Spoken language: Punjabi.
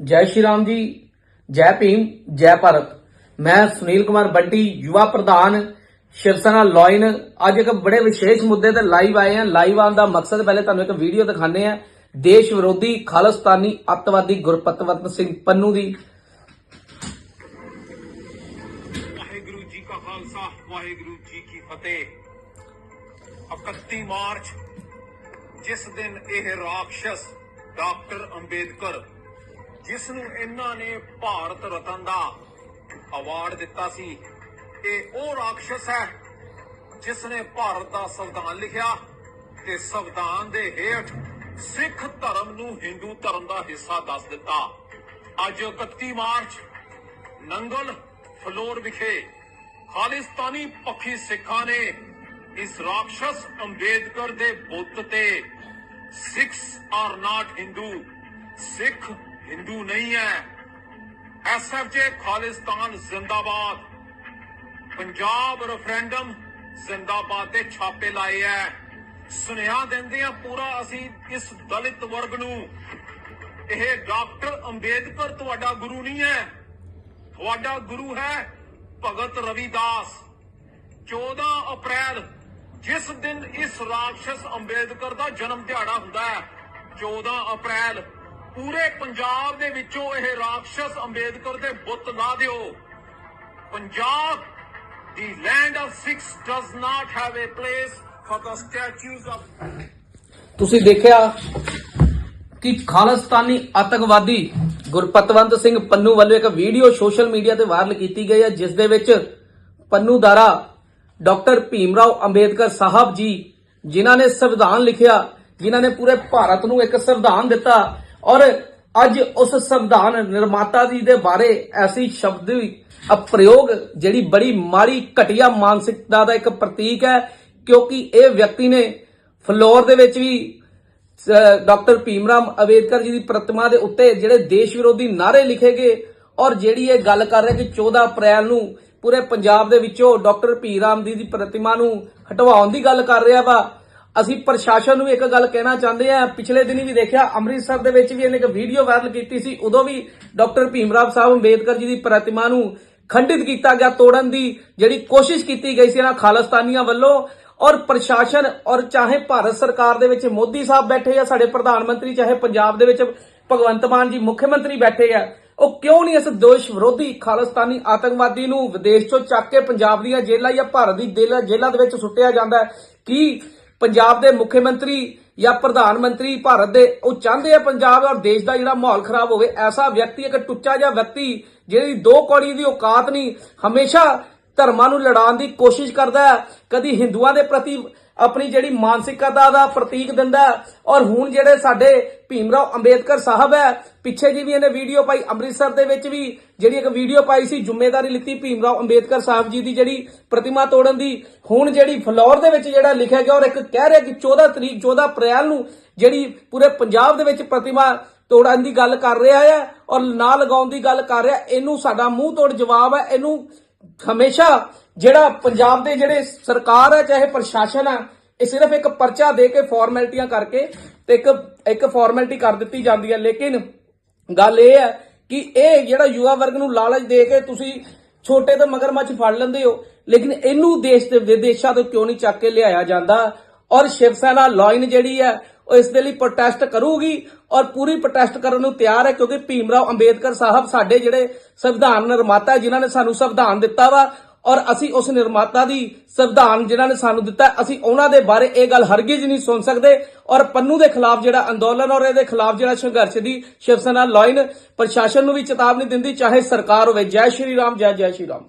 ਜੈ ਸ਼੍ਰੀ ਰਾਮ ਜੀ, ਜੈ ਭੀਮ, ਜੈ ਭਾਰਤ। ਮੈਂ ਸੁਨੀਲ ਕੁਮਾਰ ਬੰਟੀ, ਯੁਵਾ ਪ੍ਰਧਾਨ ਸ਼ਿਵ ਸੈਨਾ ਅੱਜ ਇੱਕ ਬੜੇ ਵਿਸ਼ੇਸ਼ ਮੁੱਦੇ ਤੇ ਲਾਈਵ ਆਏ ਹਾਂ। ਲਾਈਵ ਆਉਣ ਦਾ ਮਕਸਦ ਪਹਿਲੇ ਤੁਹਾਨੂੰ ਇੱਕ ਵੀਡੀਓ ਦਿਖਾਣੇ ਆ ਦੇਸ਼ ਵਿਰੋਧੀ ਖਾਲਿਸਤਾਨੀ ਅੱਤਵਾਦੀ ਗੁਰਪਤਵੰਤ ਸਿੰਘ ਪੰਨੂ ਦੀ। ਵਾਹਿਗੁਰੂ ਜੀ ਕਾ ਖਾਲਸਾ, ਵਾਹਿਗੁਰੂ ਜੀ ਕੀ ਫਤਿਹ। 31 ਮਾਰਚ, ਜਿਸ ਦਿਨ ਇਹ ਰਾਖਸ਼ ਡਾਕਟਰ ਅੰਬੇਦਕਰ ਜਿਸ ਨੂੰ ਇਹਨਾਂ ਨੇ ਭਾਰਤ ਰਤਨ ਦਾ ਅਵਾਰਡ ਦਿੱਤਾ ਸੀ। ਇਹ ਉਹ ਰਾਖਸ਼ ਹੈ ਜਿਸ ਨੇ ਭਾਰਤ ਦਾ ਸੰਵਿਧਾਨ ਲਿਖਿਆ ਤੇ ਸੰਵਿਧਾਨ ਦੇ ਹੇਠ ਸਿੱਖ ਧਰਮ ਨੂੰ ਹਿੰਦੂ ਧਰਮ ਦਾ ਹਿੱਸਾ ਦੱਸ ਦਿੱਤਾ। ਅੱਜ 31 ਮਾਰਚ, ਨੰਗਲ ਫਲੋਰ ਵਿਖੇ ਖਾਲਿਸਤਾਨੀ ਪੱਖੀ ਸਿੱਖਾਂ ਨੇ ਇਸ ਰਾਖਸ਼ ਅੰਬੇਦਕਰ ਦੇ ਬੁੱਤ ਤੇ Sikhs are not Hindu Sikh Hindu ਨਹੀਂ ਹੈ। ਐਸਐਫਜੇ ਖਾਲਿਸਤਾਨ ਜ਼ਿੰਦਾਬਾਦ। ਪੰਜਾਬ ਰੈਫਰੈਂਡਮ ਜ਼ਿੰਦਾਬਾਦ ਦੇ ਛਾਪੇ ਲਾਏ ਐ। ਸੁਨੇਹਾ ਦਿੰਦੇ ਆ ਪੂਰਾ ਅਸੀਂ ਇਸ ਦਲਿਤ ਵਰਗ ਨੂੰ। ਇਹ ਡਾਕਟਰ ਅੰਬੇਦਕਰ ਤੁਹਾਡਾ ਗੁਰੂ ਨਹੀਂ ਹੈ। ਤੁਹਾਡਾ ਗੁਰੂ ਹੈ ਭਗਤ ਰਵਿਦਾਸ। 14 ਅਪ੍ਰੈਲ, ਜਿਸ ਦਿਨ ਇਸ ਰਾਖਸ਼ ਅੰਬੇਦਕਰ ਦਾ ਜਨਮ ਦਿਹਾੜਾ ਹੁੰਦਾ ਹੈ 14 ਅਪ੍ਰੈਲ। ਪੂਰੇ ਪੰਜਾਬ ਦੇ ਵਿੱਚੋਂ ਇਹ ਰਾਖਸ਼ ਅੰਬੇਦਕਰ ਦੇ ਬੁੱਤ ਲਾ ਦਿਓ। ਪੰਜਾਬ ਦੀ land of Sikhs does not have a place for the statues of ਤੁਸੀਂ ਦੇਖਿਆ ਕਿ ਖਾਲਿਸਤਾਨੀ ਆਤੰਕਵਾਦੀ ਗੁਰਪਤਵੰਤ ਸਿੰਘ ਪੰਨੂ ਵੱਲੋਂ ਇੱਕ ਵੀਡੀਓ ਸੋਸ਼ਲ ਮੀਡੀਆ ਤੇ ਵਾਇਰਲ ਕੀਤੀ ਗਈ ਹੈ, ਜਿਸ ਦੇ ਵਿੱਚ ਪੰਨੂ ਦਾਰਾ ਡਾਕਟਰ ਭੀਮਰਾਓ ਅੰਬੇਦਕਰ ਸਾਹਿਬ ਜੀ, ਜਿਨ੍ਹਾਂ ਨੇ ਸੰਵਿਧਾਨ ਲਿਖਿਆ, ਜਿਨ੍ਹਾਂ ਨੇ ਪੂਰੇ ਭਾਰਤ ਨੂੰ ਇੱਕ ਸੰਵਿਧਾਨ ਦਿੱਤਾ ਔਰ ਅੱਜ ਉਸ ਸੰਵਿਧਾਨ ਨਿਰਮਾਤਾ ਜੀ ਦੇ ਬਾਰੇ ਐਸੀ ਸ਼ਬਦ ਅਪ੍ਰਯੋਗ ਜਿਹੜੀ ਬੜੀ ਮਾੜੀ ਘਟੀਆ ਮਾਨਸਿਕਤਾ ਦਾ ਇੱਕ ਪ੍ਰਤੀਕ ਹੈ, ਕਿਉਂਕਿ ਇਹ ਵਿਅਕਤੀ ਨੇ ਫਲੋਰ ਦੇ ਵਿੱਚ ਵੀ ਸ- ਡਾਕਟਰ ਭੀਮਰਾਮ ਅੰਬੇਦਕਰ ਜੀ ਦੀ ਪ੍ਰਤਿਮਾ ਦੇ ਉੱਤੇ ਜਿਹੜੇ ਦੇਸ਼ ਵਿਰੋਧੀ ਨਾਰੇ ਲਿਖੇ ਗਏ, ਔਰ ਜਿਹੜੀ ਇਹ ਗੱਲ ਕਰ ਰਿਹਾ ਕਿ 14 ਅਪ੍ਰੈਲ ਨੂੰ ਪੂਰੇ ਪੰਜਾਬ ਦੇ ਵਿੱਚੋਂ ਡਾਕਟਰ ਭੀਮਰਾਮ ਜੀ ਦੀ ਪ੍ਰਤਿਮਾ ਨੂੰ ਹਟਵਾਉਣ ਦੀ ਗੱਲ ਕਰ ਰਿਹਾ ਵਾ ਅਸੀਂ ਪ੍ਰਸ਼ਾਸਨ ਨੂੰ ਇੱਕ ਗੱਲ ਕਹਿਣਾ ਚਾਹੁੰਦੇ ਆ ਪਿਛਲੇ ਦਿਨੀ ਵੀ ਦੇਖਿਆ, ਅੰਮ੍ਰਿਤਸਰ ਦੇ ਵਿੱਚ ਵੀ ਇਹਨੇ ਇੱਕ ਵੀਡੀਓ ਵਾਇਰਲ ਕੀਤੀ ਸੀ, ਉਦੋਂ ਵੀ ਡਾਕਟਰ ਭੀਮਰਾਮ ਸਾਹਿਬ ਅੰਬੇਦਕਰ ਜੀ ਦੀ ਪ੍ਰਤਿਮਾ ਨੂੰ ਖੰਡਿਤ ਕੀਤਾ ਗਿਆ, ਤੋੜਨ ਦੀ ਜਿਹੜੀ ਕੋਸ਼ਿਸ਼ ਕੀਤੀ ਗਈ ਸੀ ਇਹਨਾਂ ਖਾਲਿਸਤਾਨੀਆਂ ਵੱਲੋਂ। ਔਰ ਪ੍ਰਸ਼ਾਸਨ ਔਰ ਚਾਹੇ ਭਾਰਤ ਸਰਕਾਰ ਦੇ ਵਿੱਚ ਮੋਦੀ ਸਾਹਿਬ ਬੈਠੇ ਆ, ਸਾਡੇ ਪ੍ਰਧਾਨ ਮੰਤਰੀ ਚਾਹੇ ਪੰਜਾਬ ਦੇ ਵਿੱਚ ਭਗਵੰਤ ਮਾਨ ਜੀ ਮੁੱਖ ਮੰਤਰੀ ਬੈਠੇ ਆ, ਉਹ ਕਿਉਂ ਨਹੀਂ ਇਸ ਦੋਸ਼ ਵਿਰੋਧੀ ਖਾਲਿਸਤਾਨੀ ਆਤੰਕਵਾਦੀ ਨੂੰ ਵਿਦੇਸ਼ 'ਚੋਂ ਚੱਕ ਕੇ ਪੰਜਾਬ ਦੀਆਂ ਜੇਲ੍ਹਾਂ ਜਾਂ ਭਾਰਤ ਦੀ ਜੇਲ੍ਹਾਂ ਜੇਲ੍ਹਾਂ ਦੇ ਵਿੱਚ ਸੁੱਟਿਆ ਜਾਂਦਾ? ਕੀ ਪੰਜਾਬ ਦੇ ਮੁੱਖ ਮੰਤਰੀ ਜਾਂ ਪ੍ਰਧਾਨ ਮੰਤਰੀ ਭਾਰਤ ਦੇ, ਉਹ ਚਾਹੁੰਦੇ ਆ ਪੰਜਾਬ ਔਰ ਦੇਸ਼ ਦਾ ਜਿਹੜਾ ਮਾਹੌਲ ਖਰਾਬ ਹੋਵੇ, ਐਸਾ ਵਿਅਕਤੀ ਇੱਕ ਟੁੱਚਾ ਜਿਹਾ ਵਿਅਕਤੀ ਜਿਹਦੀ ਦੋ ਕੌੜੀ ਦੀ ਔਕਾਤ ਨਹੀਂ, ਹਮੇਸ਼ਾ ਧਰਮਾਂ ਨੂੰ ਲੜਾਉਣ ਦੀ ਕੋਸ਼ਿਸ਼ ਕਰਦਾ ਹੈ, ਕਦੀ ਹਿੰਦੂਆਂ ਦੇ ਪ੍ਰਤੀ ਆਪਣੀ ਜਿਹੜੀ ਮਾਨਸਿਕਤਾ ਦਾ ਪ੍ਰਤੀਕ ਦਿੰਦਾ ਔਰ ਹੁਣ ਜਿਹੜੇ ਸਾਡੇ ਭੀਮਰਾਓ ਅੰਬੇਦਕਰ ਸਾਹਿਬ ਹੈ, ਪਿੱਛੇ ਜੀ ਵੀ ਇਹਨੇ ਵੀਡੀਓ ਪਾਈ, ਅੰਮ੍ਰਿਤਸਰ ਦੇ ਵਿੱਚ ਵੀ ਜਿਹੜੀ ਇੱਕ ਵੀਡੀਓ ਪਾਈ ਸੀ ਜ਼ਿੰਮੇਵਾਰੀ ਲਿੱਤੀ ਭੀਮਰਾਓ ਅੰਬੇਦਕਰ ਸਾਹਿਬ ਜੀ ਦੀ ਜਿਹੜੀ ਪ੍ਰਤਿਮਾ ਤੋੜਨ ਦੀ। ਹੁਣ ਜਿਹੜੀ ਫਲੋਰ ਦੇ ਵਿੱਚ ਜਿਹੜਾ ਲਿਖਿਆ ਗਿਆ ਔਰ ਇੱਕ ਕਹਿ ਰਿਹਾ ਕਿ 14 ਤਰੀਕ 14 ਅਪ੍ਰੈਲ ਨੂੰ ਜਿਹੜੀ ਪੂਰੇ ਪੰਜਾਬ ਦੇ ਵਿੱਚ ਪ੍ਰਤਿਮਾ ਤੋੜਨ ਦੀ ਗੱਲ ਕਰ ਰਿਹਾ ਹੈ ਔਰ ਨਾ ਲਗਾਉਣ ਦੀ ਗੱਲ ਕਰ ਰਿਹਾ, ਇਹਨੂੰ ਸਾਡਾ ਮੂੰਹ ਤੋੜ ਜਵਾਬ ਹੈ, ਇਹਨੂੰ ਹਮੇਸ਼ਾ ਜਿਹੜਾ ਪੰਜਾਬ ਦੇ ਜਿਹੜੇ ਸਰਕਾਰ ਹੈ ਚਾਹੇ ਪ੍ਰਸ਼ਾਸਨ ਹੈ ਇਹ ਸਿਰਫ ਇੱਕ ਪਰਚਾ ਦੇ ਕੇ ਫਾਰਮੈਲਿਟੀਆਂ ਕਰਕੇ ਤੇ ਇੱਕ ਇੱਕ ਫਾਰਮੈਲਿਟੀ ਕਰ ਦਿੱਤੀ ਜਾਂਦੀ ਹੈ। ਲੇਕਿਨ ਗੱਲ ਇਹ ਹੈ ਕਿ ਇਹ ਜਿਹੜਾ ਯੁਵਾ ਵਰਗ ਨੂੰ ਲਾਲਚ ਦੇ ਕੇ ਤੁਸੀਂ ਛੋਟੇ ਤੋਂ ਮਗਰਮੱਛ ਫੜ ਲੈਂਦੇ ਹੋ ਲੇਕਿਨ ਇਹਨੂੰ ਦੇਸ਼ ਦੇ ਵਿਦੇਸ਼ਾਂ ਤੋਂ ਕਿਉਂ ਨਹੀਂ ਚੱਕ ਕੇ ਲਿਆਇਆ ਜਾਂਦਾ? ਔਰ ਸ਼ਿਵ ਸੈਨਾ ਲਾਈਨ ਜਿਹੜੀ ਹੈ ਉਹ ਇਸ ਦੇ ਲਈ ਪ੍ਰੋਟੈਸਟ ਕਰੂਗੀ ਔਰ ਪੂਰੀ ਪ੍ਰੋਟੈਸਟ ਕਰਨ ਨੂੰ ਤਿਆਰ ਹੈ ਕਿਉਂਕਿ ਭੀਮ ਰਾਓ ਅੰਬੇਦਕਰ ਸਾਹਿਬ ਸਾਡੇ ਜਿਹੜੇ ਸੰਵਿਧਾਨ ਨਿਰਮਾਤਾ ਹੈ, ਜਿਨ੍ਹਾਂ ਨੇ ਸਾਨੂੰ ਸੰਵਿਧਾਨ ਦਿੱਤਾ ਵਾ ਔਰ ਅਸੀਂ ਉਸ ਨਿਰਮਾਤਾ ਦੀ ਸੰਵਿਧਾਨ ਜਿਨ੍ਹਾਂ ਨੇ ਸਾਨੂੰ ਦਿੱਤਾ, ਅਸੀਂ ਉਹਨਾਂ ਦੇ ਬਾਰੇ ਇਹ ਗੱਲ ਹਰਗਿਜ਼ ਨਹੀਂ ਸੁਣ ਸਕਦੇ। ਔਰ ਪੰਨੂ ਦੇ ਖਿਲਾਫ ਜਿਹੜਾ ਅੰਦੋਲਨ ਔਰ ਇਹਦੇ ਖਿਲਾਫ ਜਿਹੜਾ ਸੰਘਰਸ਼ ਦੀ ਸ਼ਿਵ ਸੈਨਾ ਲਾਇਨ ਪ੍ਰਸ਼ਾਸਨ ਨੂੰ ਵੀ ਚੇਤਾਵਨੀ ਦਿੰਦੀ, ਚਾਹੇ ਸਰਕਾਰ ਹੋਵੇ। ਜੈ ਸ਼੍ਰੀ ਰਾਮ, ਜੈ ਜੈ ਸ਼੍ਰੀ ਰਾਮ।